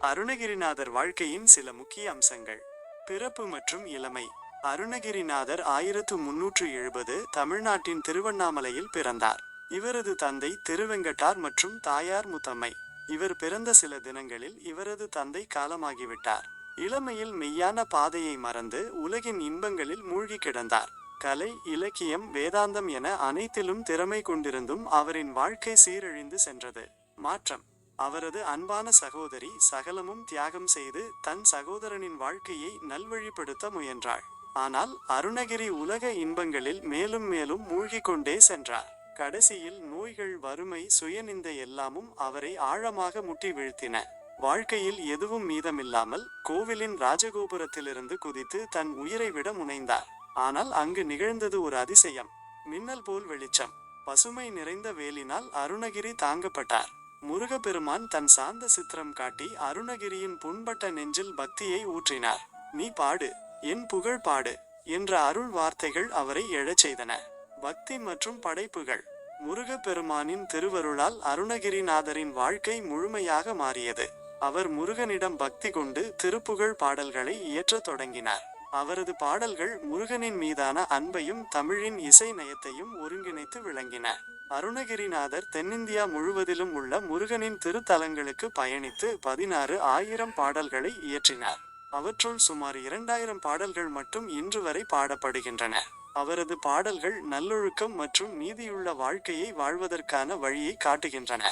அருணகிரிநாதர் வாழ்க்கையின் சில முக்கிய அம்சங்கள். பிறப்பு மற்றும் இளமை. அருணகிரிநாதர் ஆயிரத்து முன்னூற்று எழுபது தமிழ்நாட்டின் திருவண்ணாமலையில் பிறந்தார். இவரது தந்தை திருவெங்கட்டார் மற்றும் தாயார் முத்தம்மை. இவர் பிறந்த சில தினங்களில் இவரது தந்தை காலமாகிவிட்டார். இளமையில் மெய்யான பாதையை மறந்து உலகின் இன்பங்களில் மூழ்கி கிடந்தார். கலை இலக்கியம் வேதாந்தம் என அனைத்திலும் திறமை கொண்டிருந்தும் அவரின் வாழ்க்கை சீரழிந்து சென்றது. மாற்றம். அவரது அன்பான சகோதரி சகலமும் தியாகம் செய்து தன் சகோதரனின் வாழ்க்கையை நல்வழிப்படுத்த முயன்றாள். ஆனால் அருணகிரி உலக இன்பங்களில் மேலும் மேலும் மூழ்கிக் கொண்டே சென்றார். கடைசியில் நோய்கள் வறுமை சுயநிந்த எல்லாமும் அவரை ஆழமாக முட்டி வீழ்த்தின. வாழ்க்கையில் எதுவும் மீதமில்லாமல் கோவிலின் ராஜகோபுரத்திலிருந்து குதித்து தன் உயிரை விட முனைந்தார். ஆனால் அங்கு நிகழ்ந்தது ஒரு அதிசயம். மின்னல் போல் வெளிச்சம். பசுமை நிறைந்த வேலினால் அருணகிரி தாங்கப்பட்டார். முருகப்பெருமான் தன் சாந்த சித்திரம் காட்டி அருணகிரியின் புண்பட்ட நெஞ்சில் பக்தியை ஊற்றினார். நீ பாடு என் புகழ் பாடு என்ற அருள் வார்த்தைகள் அவரை எழச் செய்தன. பக்தி மற்றும் படைப்புகள். முருகப்பெருமானின் திருவருளால் அருணகிரிநாதரின் வாழ்க்கை முழுமையாக மாறியது. அவர் முருகனிடம் பக்தி கொண்டு திருப்புகழ் பாடல்களை இயற்றத் தொடங்கினார். அவரது பாடல்கள் முருகனின் மீதான அன்பையும் தமிழின் இசை நயத்தையும் ஒருங்கிணைத்து விளங்கின. அருணகிரிநாதர் தென்னிந்தியா முழுவதிலும் உள்ள முருகனின் திருத்தலங்களுக்கு பயணித்து பதினாறு ஆயிரம் பாடல்களை இயற்றினார். அவற்றுள் சுமார் இரண்டாயிரம் பாடல்கள் மட்டும் இன்று வரை பாடப்படுகின்றன. அவரது பாடல்கள் நல்லொழுக்கம் மற்றும் நீதியுள்ள வாழ்க்கையை வாழ்வதற்கான வழியை காட்டுகின்றன.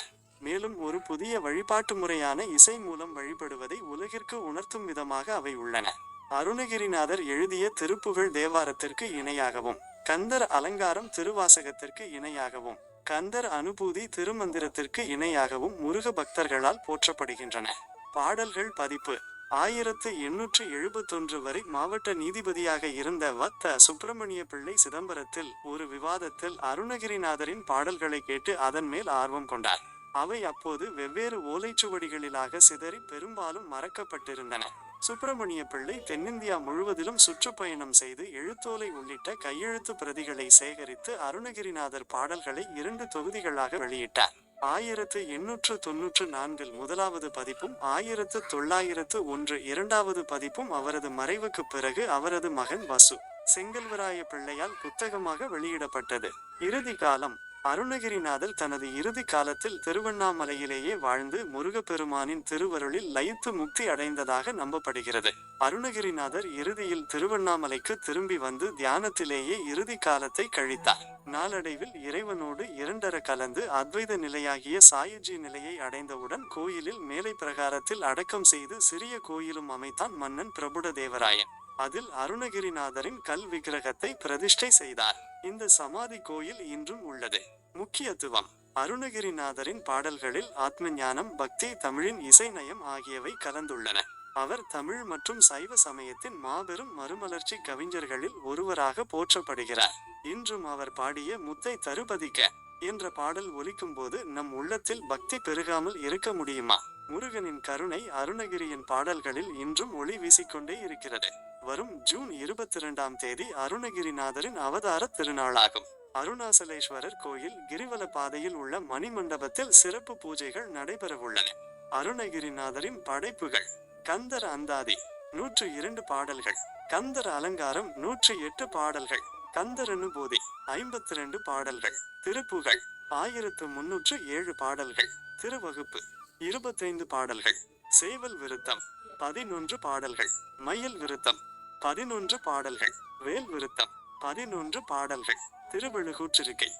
மேலும் ஒரு புதிய வழிபாட்டு முறையான இசை மூலம் வழிபடுவதை உலகிற்கு உணர்த்தும் விதமாக அவை உள்ளன. அருணகிரிநாதர் எழுதிய திருப்புகழ் தேவாரத்திற்கு இணையாகவும் கந்தர் அலங்காரம் திருவாசகத்திற்கு இணையாகவும் கந்தர் அனுபூதி திருமந்திரத்திற்கு இணையாகவும் முருக பக்தர்களால் போற்றப்படுகின்றன. பாடல்கள் பதிப்பு. ஆயிரத்து எண்ணூற்று எழுபத்தொன்று வரை மாவட்ட நீதிபதியாக இருந்த வத்த சுப்பிரமணிய பிள்ளை சிதம்பரத்தில் ஒரு விவாதத்தில் அருணகிரிநாதரின் பாடல்களை கேட்டு அதன் மேல் ஆர்வம் கொண்டார். அவை அப்போது வெவ்வேறு ஓலைச்சுவடிகளிலாக சிதறி பெரும்பாலும் மறக்கப்பட்டிருந்தன. சுப்பிரமணிய பிள்ளை தென்னிந்தியா முழுவதிலும் சுற்றுப்பயணம் செய்து எழுத்தோலை உள்ளிட்ட கையெழுத்து பிரதிகளை சேகரித்து அருணகிரிநாதர் பாடல்களை இரண்டு தொகுதிகளாக வெளியிட்டார். ஆயிரத்து எண்ணூற்று தொன்னூற்று நான்கில் முதலாவது பதிப்பும் ஆயிரத்து தொள்ளாயிரத்து ஒன்று இரண்டாவது பதிப்பும் அவரது மறைவுக்கு பிறகு அவரது மகன் வசு. செங்கல்வராய பிள்ளையால் புத்தகமாக வெளியிடப்பட்டது. இறுதி காலம் அருணகிரிநாதர் தனது இறுதி காலத்தில் திருவண்ணாமலையிலேயே வாழ்ந்து முருகப்பெருமானின் திருவருளில் லயித்து முக்தி அடைந்ததாக நம்பப்படுகிறது. அருணகிரிநாதர் இறுதியில் திருவண்ணாமலைக்கு திரும்பி வந்து தியானத்திலேயே இறுதி காலத்தை கழித்தார். நாளடைவில் இறைவனோடு இரண்டர கலந்து அத்வைத நிலையாகிய சாயுஜி நிலையை அடைந்தவுடன் கோயிலில் மேலை பிரகாரத்தில் அடக்கம் செய்து சிறிய கோயிலும் அமைத்தான் மன்னன் பிரபுட தேவராயன் அதில் அருணகிரிநாதரின் கல் விக்கிரகத்தை பிரதிஷ்டை செய்தார். இந்த சமாதி கோயில் இன்றும் உள்ளது. முக்கியத்துவம். அருணகிரிநாதரின் பாடல்களில் ஆத்ம ஞானம் பக்தி தமிழின் இசை நயம் ஆகியவை கலந்துள்ளன. அவர் தமிழ் மற்றும் சைவ சமயத்தின் மாபெரும் மறுமலர்ச்சி கவிஞர்களில் ஒருவராக போற்றப்படுகிறார். இன்றும் அவர் பாடிய முத்தை தருபதிக்க என்ற பாடல் ஒலிக்கும் போது நம் உள்ளத்தில் பக்தி பெருகாமல் இருக்க முடியுமா? முருகனின் கருணை அருணகிரியின் பாடல்களில் இன்றும் ஒளி வீசிக்கொண்டே இருக்கிறது. வரும் ஜூன் இருபத்தி இரண்டாம் தேதி அருணகிரிநாதரின் அவதார திருநாளாகும். அருணாசலேஸ்வரர் கோயில் கிரிவல பாதையில் உள்ள மணிமண்டபத்தில் சிறப்பு பூஜைகள் நடைபெறவுள்ளன. அருணகிரிநாதரின் படைப்புகள் கந்தர் அந்தாதி நூற்று இரண்டு பாடல்கள் கந்தர் அலங்காரம் நூற்றி எட்டு பாடல்கள் கந்தர் அனுபூதி ஐம்பத்தி ரெண்டு பாடல்கள் திருப்புகள் ஆயிரத்து முன்னூற்று ஏழு பாடல்கள் திருவகுப்பு இருபத்தைந்து பாடல்கள். சேவல் விருத்தம் பதினொன்று பாடல்கள். மயில் விருத்தம் பதினொன்று பாடல்கள். வேல் விருத்தம் பதினொன்று பாடல்கள். திருவழுகூற்றிருக்கை.